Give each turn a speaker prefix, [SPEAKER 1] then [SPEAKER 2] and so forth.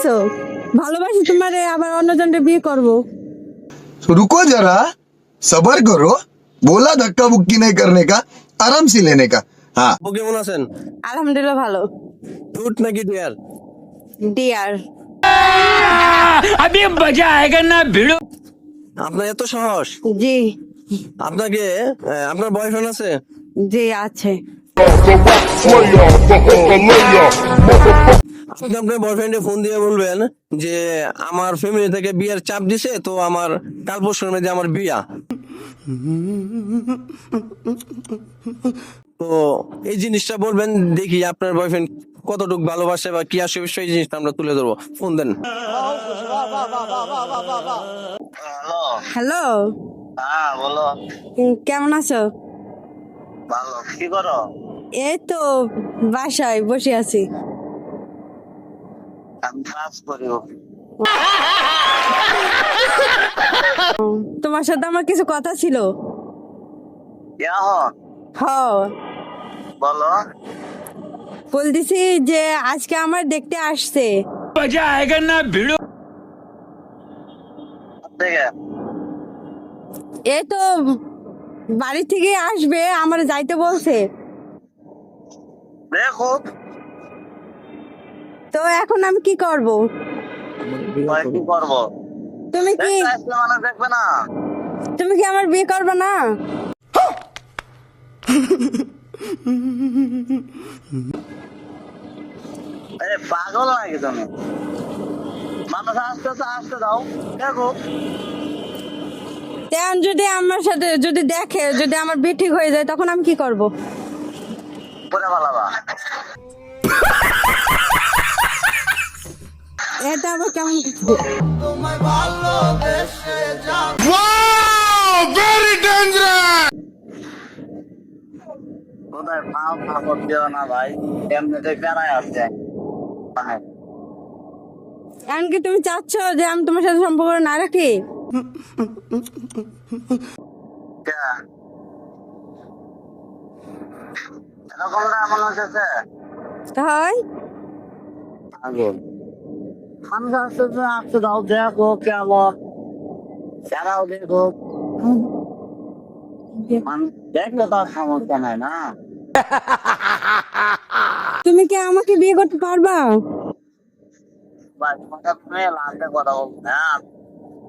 [SPEAKER 1] বলতেছো ভালোবাসি তোমারে আবার অন্যজনকে বিয়ে করব
[SPEAKER 2] तो रुको जरा सबर करो बोला धक्का बुक्की नहीं करने का आराम से लेने का हाँ
[SPEAKER 3] আপু কেমন আছেন
[SPEAKER 1] আলহামদুলিল্লাহ ভালো
[SPEAKER 3] টুট নাকি ডিয়ার
[SPEAKER 1] ডিয়ার
[SPEAKER 3] আপনার এত সাহস
[SPEAKER 1] জি
[SPEAKER 3] আপনাকে আহ, আপনার বয়ফ্রেন্ড আছে
[SPEAKER 1] জি আছে
[SPEAKER 3] আপনি আপনার বয়ফ্রেন্ডে ফোন দিয়ে বলবেন যে আমার ফ্যামিলি থেকে বিয়ের চাপ দিছে তো আমার কাল পরশুর মধ্যে আমার বিয়া। তো এই জিনিসটা বলবেন দেখি আপনার বয়ফ্রেন্ড কতটুকু ভালোবাসে বা কি আসে সেই জিনিসটা আমরা তুলে ধরবো। ফোন দেন।
[SPEAKER 1] হ্যালো।
[SPEAKER 4] হ্যাঁ বলো।
[SPEAKER 1] কেমন আছো?
[SPEAKER 4] ভালো কি করো?
[SPEAKER 1] এই তো বাসায় বসে আছি।
[SPEAKER 4] আমি কাজ করি।
[SPEAKER 1] তোমার সাথে আমার কিছু কথা ছিল। হ।
[SPEAKER 4] বলো।
[SPEAKER 1] বলতেছি যে আজকে আমার দেখতে আসছে। এই তো বাড়ি থেকে আসবে আমার যাইতে বলছে।
[SPEAKER 4] দেখো।
[SPEAKER 1] তো এখন আমি কি করব?
[SPEAKER 4] কি করব?
[SPEAKER 1] তুমি কি
[SPEAKER 4] দেখবে না।
[SPEAKER 1] তুমি কি আমার বিয়ে করবে না?
[SPEAKER 4] আরে পাগল নাকি তুমি? মানুষ আসতে তো আসতে দাও। দেখো।
[SPEAKER 1] তেমন যদি আমার সাথে যদি দেখে যদি আমার বিয়ে ঠিক হয়ে যায় তখন আমি কি করব
[SPEAKER 4] করে
[SPEAKER 1] এটা আবার কেমন কথা?
[SPEAKER 4] কোথায় ফাও ফাও দিও না ভাই এমনিতে বেড়ায় আসছে ভাই,
[SPEAKER 1] কি তুমি চাচ্ছ যে আমি তোমার সাথে সম্পর্ক না রাখি?
[SPEAKER 4] এরকমটা মনে হচ্ছে
[SPEAKER 1] তাই?
[SPEAKER 4] আগুন মানুষ আসতে তো আসতে দাও দেখো কেমন যারাও দেখো দেখলে তো আর সমস্যা নাই না
[SPEAKER 1] তুমি কি আমাকে বিয়ে করতে পারবা?
[SPEAKER 4] কথা বলব